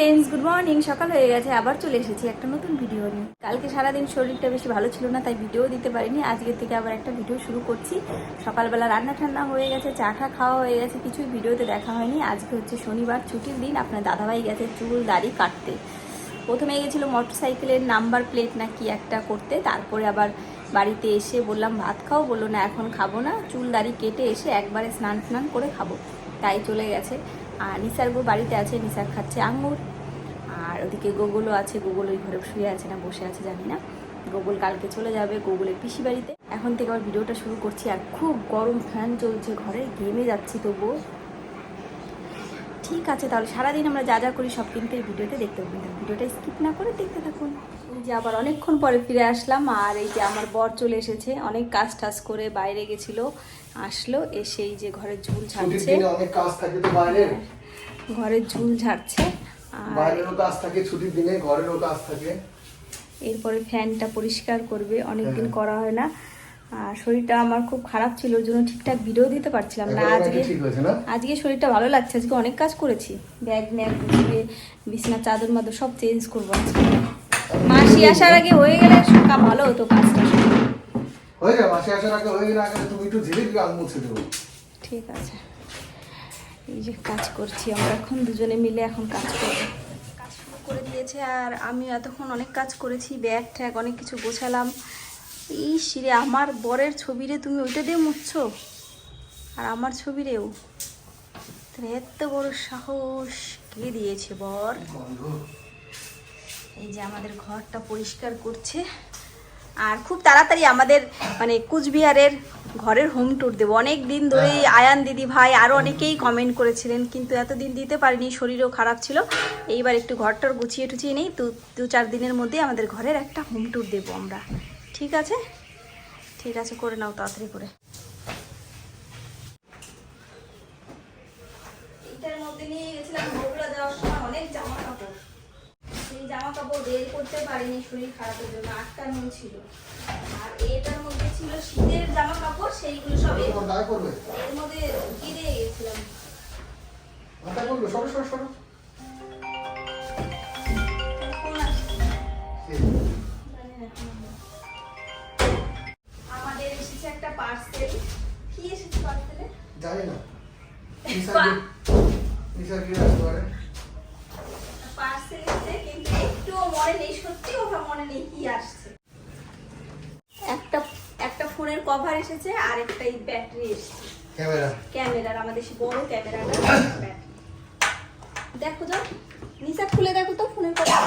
Friends good morning সকাল হয়ে গেছে, আবার চলে এসেছি একটা নতুন ভিডিও নিয়ে। কালকে সারাদিন শরীরটা বেশি ভালো ছিল না, তাই ভিডিও দিতে পারিনি। আজকের থেকে আবার একটা ভিডিও শুরু করছি। সকালবেলা রান্না ঠান্না হয়ে গেছে, চা খা খাওয়া হয়ে গেছে, কিছুই ভিডিওতে দেখা হয়নি। আজকে হচ্ছে শনিবার, ছুটির দিন, আপনার দাদাভাই গেছে চুল দাড়ি কাটতে। প্রথমে গেছিল মোটর সাইকেলের নাম্বার প্লেট না কি একটা করতে, তারপরে আবার বাড়িতে এসে বললাম, ভাত খাও? বলল, না, এখন খাব না। চুল দাড়ি কেটে এসে একবারে স্নান স্নান করে খাব। তাই চলে গেছে। আর নিসার গো বাড়িতে আছে, নিসার খাচ্ছে আঙুর আর ওদিকে গোগুলও আছে, গোগুল ওই ঘরে শুয়ে আছে না, বসে আছে, জানি না। গোগুল কালকে চলে যাবে গোগুলের পিসি বাড়িতে। এখন থেকে আবার ভিডিওটা শুরু করছি আর খুব গরম ফ্যান চলছে ঘরে, ঘেমে যাচ্ছি তবুও। ঠিক আছে, তাহলে সারাদিন আমরা যা যা করি সব কিন্তু এই ভিডিওতে দেখতে পাবেন। ভিডিওটা স্কিপ না করে দেখতে থাকুন। যে আবার অনেকক্ষণ পরে ফিরে আসলাম আর এই যে আমার বর চলে এসেছে অনেক কাজ টাজ করে বাইরে গেছিল আসলো এসে এই যে ঘরের ঝুল ঝাড়ছে। অনেক কাজ থাকে তো বাইরের ঘরের ঝুল ঝাড়ছে আর বাইরেরও কাজ থাকে ছুটির দিনে ঘরেরও কাজ থাকে। এরপরে ফ্যানটা পরিষ্কার করবে অনেকদিন হ্যাঁ। করা হয় না। আর শরীরটা আমার খুব খারাপ ছিল ওর জন্য ঠিকঠাক ভিডিও দিতে পারছিলাম না। আজকে আজকে শরীরটা ভালো লাগছে আজকে অনেক কাজ করেছি। ব্যাগ ম্যাগ গুছিয়ে বিছনা চাদর মাদর সব চেঞ্জ করব আজকে। মাসি আসার আগে হয়ে গেলে সকা ভালো হতো কাজটা। হয়ে যাবে মাসে আসার আগে হয়ে গেলে আগে তুমি একটু ধীরে ধীরে মুছে দেবো। ঠিক আছে। এই যে কাজ করছি আমরা এখন দুজনে মিলে এখন কাজ করব। কাজ শুরু করে দিয়েছে আর আমি এতক্ষণ অনেক কাজ করেছি ব্যাগ ট্যাগ অনেক কিছু গোছালাম। এই শিরে আমার বরের ছবি রে তুমি ওইটা দিয়ে মুছছো? আর আমার ছবি রেও? এত বড় সাহস কে দিয়েছে বর? এই যে আমাদের ঘরটা পরিষ্কার করছে। আর খুব তাড়াতাড়ি আমাদের মানে কুচবিহারের ঘরের হোম ট্যুর দেবো। অনেক দিন ধরেই আয়ান দিদি ভাই আরও অনেকেই কমেন্ট করেছিলেন কিন্তু এতদিন দিতে পারিনি শরীরও খারাপ ছিল। এইবার একটু ঘরটার গুছিয়ে টুছিয়ে নেই। তো দু চার দিনের মধ্যে আমাদের ঘরের একটা হোম ট্যুর দেবো আমরা। ঠিক আছে? ঠিক আছে করে নাও তাড়াতাড়ি করে এইটার মধ্যে নিয়ে গেছিলাম বগুড়া যাওয়ার সময় অনেক জামা কাপড় সেই জামা কাপড় বের করতে পারিনি শরীর খারাপের জন্য আটটা নুন ছিল। আর এটার মধ্যে ছিল শীতের জামা কাপড় সেইগুলো সব এর- মধ্যে গিরে গেছিলাম। করবে সরো সরো সরো। কি আসছে? একটা একটা ফোনের কভার এসেছে আর একটা ব্যাটারি এসেছে। ক্যামেরা। ক্যামেরার আমাদের সেই বড় ক্যামেরাটা দেখো তো নিচা খুলে দেখো তো ফোনের কভার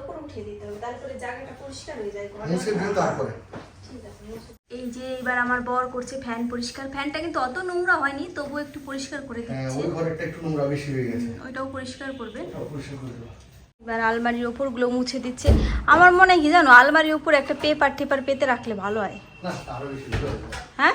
উপর উঠিয়ে দিতে হবে তারপরে জায়গাটা পরিষ্কার হয়ে যায়। তারপরে এই যে এবার আমার বর করছে ফ্যান পরিষ্কার। ফ্যানটা কিন্তু অত নোংরা হয়নি তবুও একটু পরিষ্কার করে হ্যাঁ দিচ্ছে। ওই ঘরেরটা একটু নোংরা বেশি হয়ে গেছে। ওইটাও পরিষ্কার করবে। করে এবার আলমারির ওপরগুলো মুছে দিচ্ছে। আমার মনে হয় কি জানো আলমারির উপর একটা পেপার টেপার পেতে রাখলে ভালো হয়। হয়ে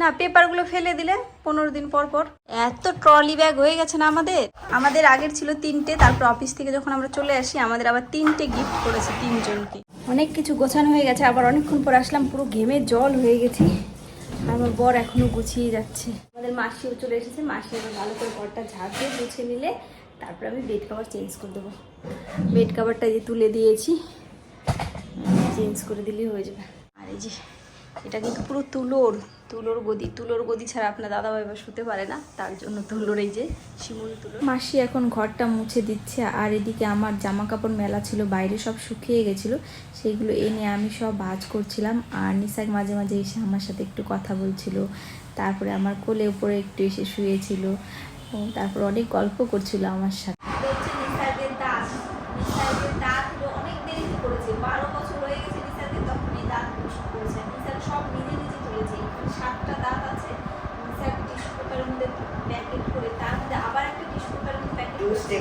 না পেপারগুলো ফেলে দিলে পনেরো দিন পর পর। এত ট্রলি ব্যাগ হয়ে গেছে না আমাদের? আমাদের আগের ছিল তিনটে তারপর অফিস থেকে যখন আমরা চলে আসি আমাদের আবার তিনটে গিফট করেছে তিনজনকে। অনেক কিছু গোছানো হয়ে গেছে, আবার অনেকক্ষণ পর আসলাম, পুরো ঘেমে জল হয়ে গেছি। আমার বর এখনও গুছিয়ে যাচ্ছে। আমাদের মাসিও চলে এসেছে, মাসি এবার ভালো করে ঘরটা ঝাঁপ দিয়ে গুছিয়ে নিলে তারপর আমি বেড কাভার চেঞ্জ করে দেবো। বেড কাভারটা যে তুলে দিয়েছি চেঞ্জ করে দিলেই হয়ে যাবে। আর এই যে, এটা কিন্তু পুরো তুলোর। তুলোর গদি তুলোর গদি ছাড়া আপনার দাদা ভাই শুতে পারে না। তার জন্য তুলোর এই যে শিমুল তুলো। মাসি এখন ঘরটা মুছে দিচ্ছে, আর এদিকে আমার জামা কাপড় মেলা ছিল, বাইরে সব শুকিয়ে গেছিল, সেইগুলো এনে আমি সব ভাজ করছিলাম, আর নিসাক মাঝে মাঝে এসে আমার সাথে একটু কথা বলছিল, তারপরে আমার কোলে উপরে একটু এসে শুয়েছিল তারপর অনেক গল্প করছিল আমার সাথে অনেক দেরিতে করেছে বারো বছর হয়ে গেছে নিসার্গের তখন এই দাঁত পরিষ্কার করেছে নিসার্গ সব নিজে নিজে তুলেছে এখানে সাতটা দাঁত আছে নিসার্গ টিস্যু পেপারের মধ্যে প্যাকেট করে তার মধ্যে আবার একটা টিস্যু পেপারের মধ্যে প্যাকেট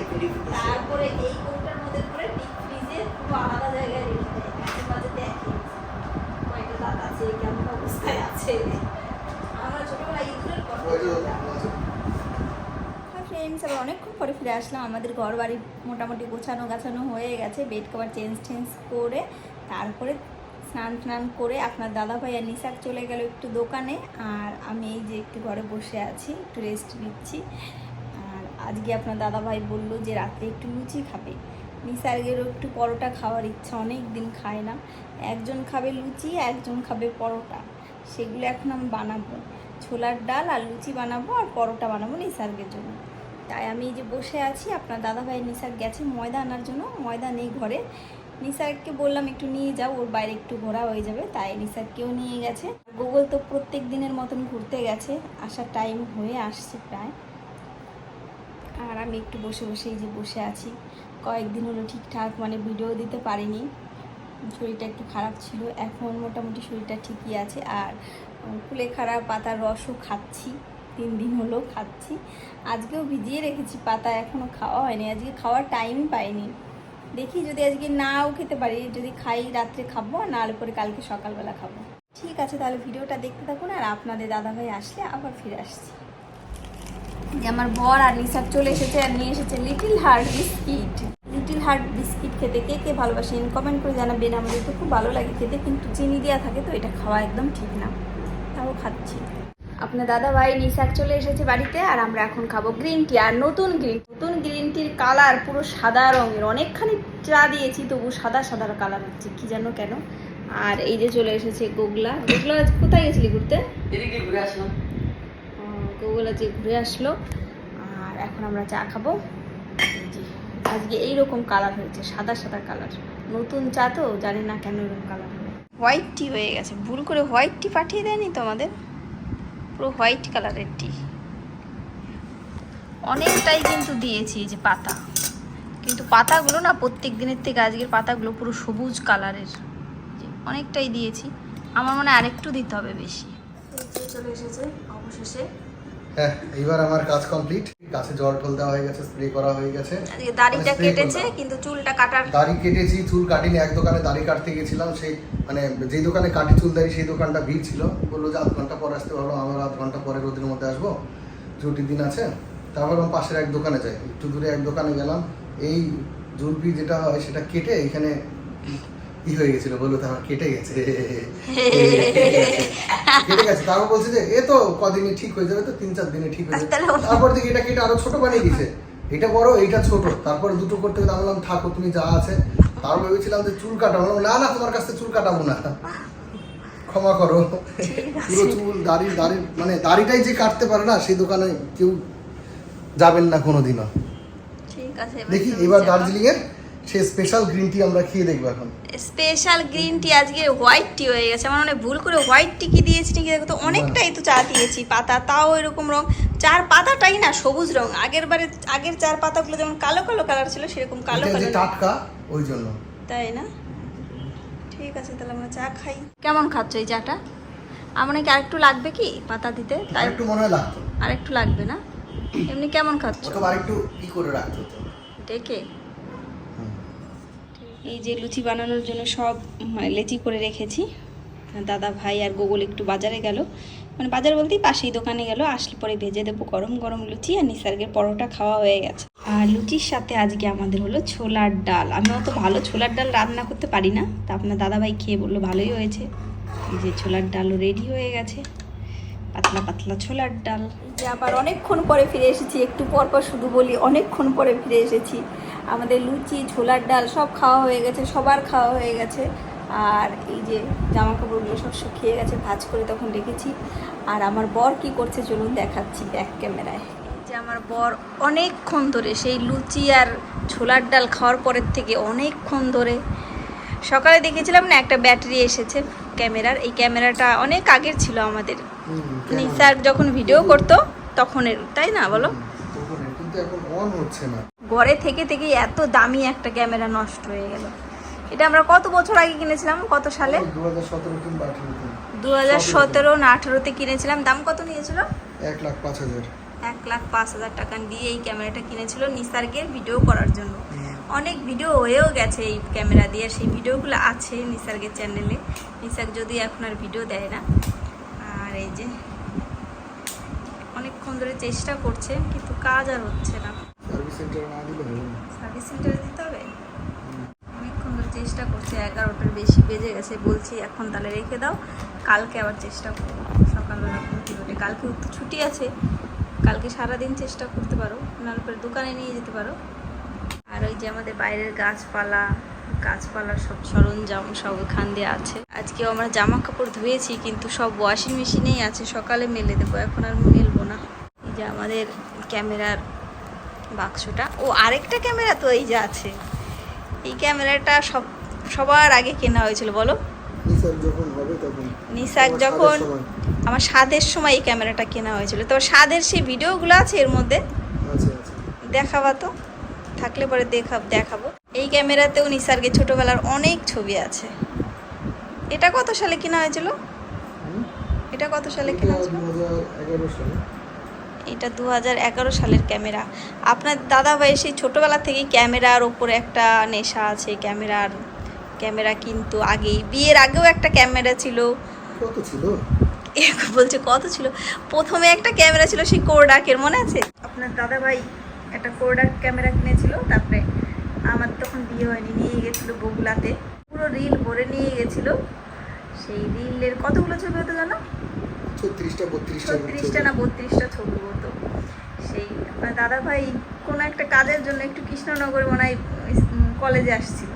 করে তারপরে এই কৌটার মধ্যে করে ডিপ ফ্রিজে পুরো আলাদা জায়গায় রেখে দেয় মাঝে মাঝে দেখে কয়টা দাঁত আছে কেমন অবস্থায় আছে আমরা ছোটবেলায় ইঁদুরের কথা ওই যে বলতাম। আছে। হ্যাঁ ফ্রেন্ডস আবার অনেকক্ষণ পরে ফিরে আসলাম। আমাদের ঘর বাড়ি মোটামুটি গোছানো গাছানো হয়ে গেছে বেড কভার চেঞ্জ টেঞ্জ করে তারপরে স্নান টান করে আপনার দাদা ভাই আর চলে গেল একটু দোকানে। আর আমি এই যে একটু ঘরে বসে আছি, একটু রেস্ট নিচ্ছি। আর আজকে আপনার দাদা ভাই বলল যে রাত্রে একটু লুচি খাবে। নিসার্গেরও একটু পরোটা খাওয়ার ইচ্ছা অনেক দিন খায় না। একজন খাবে লুচি, একজন খাবে পরোটা। সেগুলো এখন আমি বানাবো। ছোলার ডাল আর লুচি বানাবো আর পরোটা বানাবো নিসার্গের জন্য। তাই আমি এই যে বসে আছি, আপনার দাদা ভাই নিসার গেছে, ময়দা আনার জন্য, ময়দা নেই ঘরে। নিসারকে বললাম, একটু নিয়ে যাও, ওর বাইরে একটু ঘোরা হয়ে যাবে। তাই নিসারকেও নিয়ে গেছে। গুগল তো প্রত্যেক দিনের মতন ঘুরতে গেছে, আসার টাইম হয়ে আসছে প্রায়। আর আমি একটু বসে বসে এই যে বসে আছি। কয়েকদিন হলো ঠিকঠাক মানে ভিডিও দিতে পারিনি। শরীরটা একটু খারাপ ছিল, এখন মোটামুটি শরীরটা ঠিকই আছে। আর কুলেখাড়া পাতার রসও খাচ্ছি। তিন দিন হলো খাচ্ছি। আজকেও ভিজিয়ে রেখেছি, পাতা এখনও খাওয়া হয়নি। আজকে খাওয়ার টাইমই পাইনি। দেখি যদি আজকে নাও খেতে পারি, যদি খাই রাত্রে খাব, আর নাহলে পরে কালকে সকালবেলা খাব। ঠিক আছে, তাহলে ভিডিওটা দেখতে থাকুন, আর আপনাদের দাদাভাই আসলে আবার ফিরে আসছি। যে আমার বর আর নিসার চলে এসেছে, আর নিয়ে এসেছে Little Heart biscuit Little Heart biscuit খেতে কে কে ভালোবাসেন কমেন্ট করে জানাবেন। আমাদের তো খুব ভালো লাগে খেতে, কিন্তু চিনি দেওয়া থাকে তো, এটা খাওয়া একদম ঠিক না। তাও খাচ্ছি। আপনার দাদা ভাই নিসার চলে এসেছে বাড়িতে আর আমরা এখন খাব গ্রিন টি আর নতুন গ্রিন নতুন গ্রিন টির কালার পুরো সাদা রঙের। অনেকখানি চা দিয়েছি তবু সাদা সাদা কালার হচ্ছে। কি জানো কেন? আর এই যে চলে এসেছে গোগলা। গোগলা আজ কোথায় গেছিলি ঘুরতে? ঘুরে আসলাম। গোগুলা যে ঘুরে আসলো। আর এখন আমরা চা খাব। আজকে এইরকম কালার হয়েছে সাদা সাদা কালার নতুন চা তো জানি না কেন এরকম কালার হোয়াইট টি হয়ে গেছে। ভুল করে হোয়াইট টি পাঠিয়ে দেয়নি তো আমাদের পুরো হোয়াইট কালারের টি। অনেকটাই কিন্তু দিয়েছি যে পাতা। কিন্তু পাতাগুলো না প্রত্যেক দিনের থেকে আজকের পাতাগুলো পুরো সবুজ কালারের। অনেকটাই দিয়েছি। আমার মনে হয় আরেকটু দিতে হবে বেশি। চলে এসেছে অবশেষে। হ্যাঁ এইবার আমার কাজ কমপ্লিট গাছে জল টল দেওয়া হয়ে গেছে স্প্রে করা হয়ে গেছে। দাড়িটা কেটেছে কিন্তু চুলটা কাটার দাড়ি কেটেছি চুল কাটিনি এক দোকানে দাড়ি কাটতে গেছিলাম সেই মানে যেই দোকানে কাটি চুল দাড়ি সেই দোকানটা ভিড় ছিল। বলল যে আধ ঘণ্টা পর আসতে পারল আমার আধ ঘণ্টা পরে রোদের মধ্যে আসব ছুটির দিন আছে। তারপর আমি পাশের এক দোকানে যাই একটু দূরে এক দোকানে গেলাম। এই জুলপি যেটা হয় সেটা কেটে এখানে ই হয়ে গেছিল বলল তারপর কেটে গেছে। কেটে গেছে তারপর বলছে যে এ তো কদিনে ঠিক হয়ে যাবে তো তিন চার দিনে ঠিক হয়ে যাবে। তারপর এটা কেটে আরও ছোট বানিয়ে দিছে এটা বড় এইটা ছোট। তারপরে দুটো করতে আমি বললাম থাকো তুমি যা আছে। তারপর ভেবেছিলাম যে চুল কাটাবো। না না তোমার কাছ চুল কাটাবো না। ক্ষমা করো। পুরো চুল দাড়ি দাড়ি মানে দাড়িটাই যে কাটতে পারে না সেই দোকানে কেউ যাবেন না কোনোদিনও। ঠিক আছে দেখি এবার দার্জিলিং এর সে স্পেশাল গ্রিন টি আমরা খেয়ে দেখব এখন। স্পেশাল গ্রিন টি আজকে হোয়াইট টি হয়ে গেছে। আমার মানে ভুল করে হোয়াইট টি কি দিয়েছি নাকি দেখো তো অনেকটাই তো চা দিয়েছি পাতা তাও এরকম রং। চার পাতাটাই না সবুজ রং। আগের বারে আগের চার পাতাগুলো যেমন কালো কালো কালার ছিল সেরকম কালো এটা যে কালো টাটকা ওই জন্য। তাই না? ঠিক আছে তাহলে আমরা চা খাই। কেমন খাচ্ছ এই চাটা? আমার নাকি আরেকটু লাগবে কি পাতা দিতে? তাই একটু মনে হয় লাগতো। আরেকটু লাগবে না? এমনি কেমন খাচ্ছ? আরেকটু ই করে রাখতে ডেকে। এই যে লুচি বানানোর জন্য সব লেচি করে রেখেছি। দাদা ভাই আর গোগল একটু বাজারে গেল। মানে বাজার বলতেই পাশেই দোকানে গেল। আসলে পরে ভেজে দেবো গরম গরম লুচি আর নিসার্গের পরোটা খাওয়া হয়ে গেছে। আর লুচির সাথে আজকে আমাদের হলো ছোলার ডাল। আমি অত ভালো ছোলার ডাল রান্না করতে পারি না। তা আপনার দাদা ভাই খেয়ে বলল ভালোই হয়েছে। এই যে ছোলার ডালও রেডি হয়ে গেছে। পাতলা পাতলা ছোলার ডাল। যে আবার অনেকক্ষণ পরে ফিরে এসেছি, একটু পর পর শুধু বলি অনেকক্ষণ পরে ফিরে এসেছি। আমাদের লুচি, ছোলার ডাল সব খাওয়া হয়ে গেছে, সবার খাওয়া হয়ে গেছে। আর এই যে জামা কাপড়গুলো সব শুকিয়ে গেছে, ভাজ করে তখন রেখেছি। আর আমার বর কি করছে চলুন দেখাচ্ছি ব্যাক ক্যামেরায় যে আমার বর অনেকক্ষণ ধরে সেই লুচি আর ছোলার ডাল খাওয়ার পরের থেকে অনেকক্ষণ ধরে সকালে দেখেছিলাম না একটা ব্যাটারি এসেছে ক্যামেরার এই ক্যামেরাটা অনেক আগের ছিল আমাদের। নিসার যখন ভিডিও করতো তখনের তাই না বলো? তখন ঘরে থেকে থেকে এত দামি একটা ক্যামেরা নষ্ট হয়ে গেল। এটা আমরা কত বছর আগে কিনেছিলাম? কত সালে? দু হাজার সতেরো না আঠেরোতে কিনেছিলাম। দাম কত নিয়েছিল? এক লাখ পাঁচ হাজার। এক লাখ পাঁচ হাজার টাকা দিয়ে এই ক্যামেরাটা কিনেছিল নিসার্গের ভিডিও করার জন্য। অনেক ভিডিও হয়েও গেছে এই ক্যামেরা দিয়ে। সেই ভিডিওগুলো আছে নিসার্গের চ্যানেলে নিসার্গ যদি এখন আর ভিডিও দেয় না এই যে অনেকক্ষণ ধরে চেষ্টা করছে কিন্তু কাজ আর হচ্ছে না। সার্ভিস সেন্টারে না দিলে হবে না। সার্ভিস সেন্টারে দিতে হবে? অনেকক্ষণ ধরে চেষ্টা করছি এগারোটার বেশি বেজে গেছে বলছি এখন তাহলে রেখে দাও কালকে আবার চেষ্টা করব। সকালবেলা ঘুম থেকে কালকে তো ছুটি আছে কালকে সারাদিন চেষ্টা করতে পারো নাহলে পরে দোকানে নিয়ে যেতে পারো। আর ওই যে আমাদের বাইরের গাছপালা গাছপালার সব সরঞ্জাম সব ওখান দিয়ে আছে। আজকেও আমরা জামা কাপড় ধুয়েছি কিন্তু সব ওয়াশিং মেশিনেই আছে সকালে মেলে দেবো এখন আর মেলবো না। এই যে আমাদের ক্যামেরার বাক্সটা ও আরেকটা ক্যামেরা তো এই যে আছে। এই ক্যামেরাটা সব সবার আগে কেনা হয়েছিল বলো। নিসার যখন নিসাক যখন আমার স্বাদের সময় এই ক্যামেরাটা কেনা হয়েছিল। তো স্বাদের সেই ভিডিওগুলো আছে এর মধ্যে? দেখাবা তো থাকলে পরে দেখা দেখাবো। এই ক্যামেরাতেও নিসার্গের ছোটবেলার অনেক ছবি আছে। এটা কত সালে কেনা হয়েছিল? এটা কত সালে কেনা হয়েছিল? এটা দু হাজার এগারো সালের ক্যামেরা। আপনার দাদা ভাই সেই ছোটোবেলা থেকেই ক্যামেরার ওপরে একটা নেশা আছে ক্যামেরার ক্যামেরা কিন্তু আগেই। বিয়ের আগেও একটা ক্যামেরা ছিল। কত ছিল? বলছে কত ছিল? প্রথমে একটা ক্যামেরা ছিল সেই কোরডাকের মনে আছে? আপনার দাদা ভাই একটা কোরডাক ক্যামেরা কিনেছিল তারপরে আমার তখন বিয়ে হয়নি নিয়ে গেছিল বগুলাতে পুরো রিল ভরে নিয়ে গেছিল। সেই রিলের কতগুলো ছবি হতো জানো? ছত্রিশটা বত্রিশটা ছত্রিশটা না বত্রিশটা ছবি হতো। সেই আপনার দাদা ভাই কোনো একটা কাজের জন্য একটু কৃষ্ণনগর মনে হয় কলেজে আসছিল।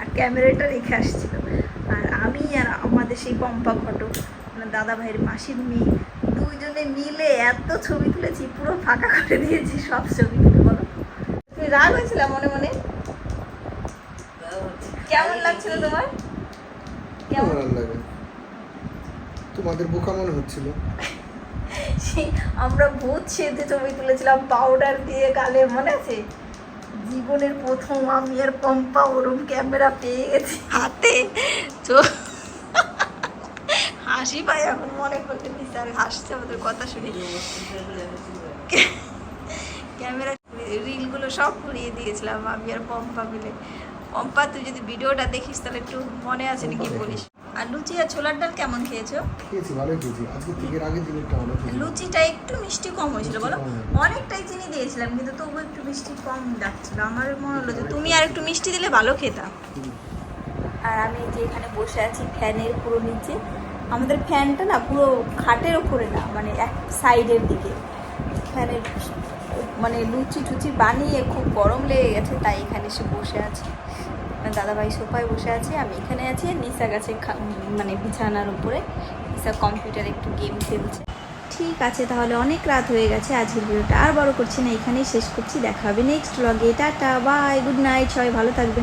আর ক্যামেরাটা রেখে আসছিল। আর আমি আর আমাদের সেই পম্পা ঘটক আপনার দাদা ভাইয়ের মাসির মেয়ে দুইজনে মিলে এত ছবি তুলেছি পুরো ফাঁকা করে দিয়েছি সব ছবি তুলে বলো? তুমি রাগ হয়েছিল মনে মনে? কেমন লাগছিল তোমার? কেমন? লাগে। তোমাদের বোকা মনে হচ্ছিল। আমরা ভূত সেজে ছবি তুলেছিলাম পাউডার দিয়ে গালে মনে আছে? জীবনের প্রথম আমি আর পম্পা ওরম ক্যামেরা পেয়ে গেছি হাতে। তো হাসি পাই এখন মনে করতে স্যার হাসছে আমাদের কথা শুনে। ক্যামেরা রিলগুলো সব ঘুরিয়ে দিয়েছিলাম আমি আর পম্পা মিলে। পম্পা তুই যদি ভিডিওটা দেখিস তাহলে একটু মনে আছে নাকি বলিস? আর লুচি আর ছোলার ডাল কেমন খেয়েছো? খেয়েছি ভালোই খেয়েছি। আজকে থেকে ভালো খেয়েছি। লুচিটা একটু মিষ্টি কম হয়েছিল বলো? অনেকটাই চিনি দিয়েছিলাম কিন্তু তবু একটু মিষ্টি কম লাগছিল। আমার মনে হলো যে তুমি আর একটু মিষ্টি দিলে ভালো খেতাম আর আমি যে এখানে বসে আছি ফ্যানের পুরো নিচে। আমাদের ফ্যানটা না পুরো খাটের ওপরে না মানে এক সাইডের দিকে। ফ্যানের মানে লুচি টুচি বানিয়ে খুব গরম লেগে গেছে তাই এখানে এসে বসে আছি। দাদাভাই সোফায় বসে আছে, আমি এখানে আছি নিসা নিশা গাছে মানে বিছানার উপরে। নিশা কম্পিউটার একটু গেম খেলছে। ঠিক আছে, তাহলে অনেক রাত হয়ে গেছে, আজকের ভিডিওটা আর বড় করছি না, এখানেই শেষ করছি, দেখা হবে নেক্সট ব্লগে টাটা বাই গুড নাইট সবাই ভালো থাকবেন।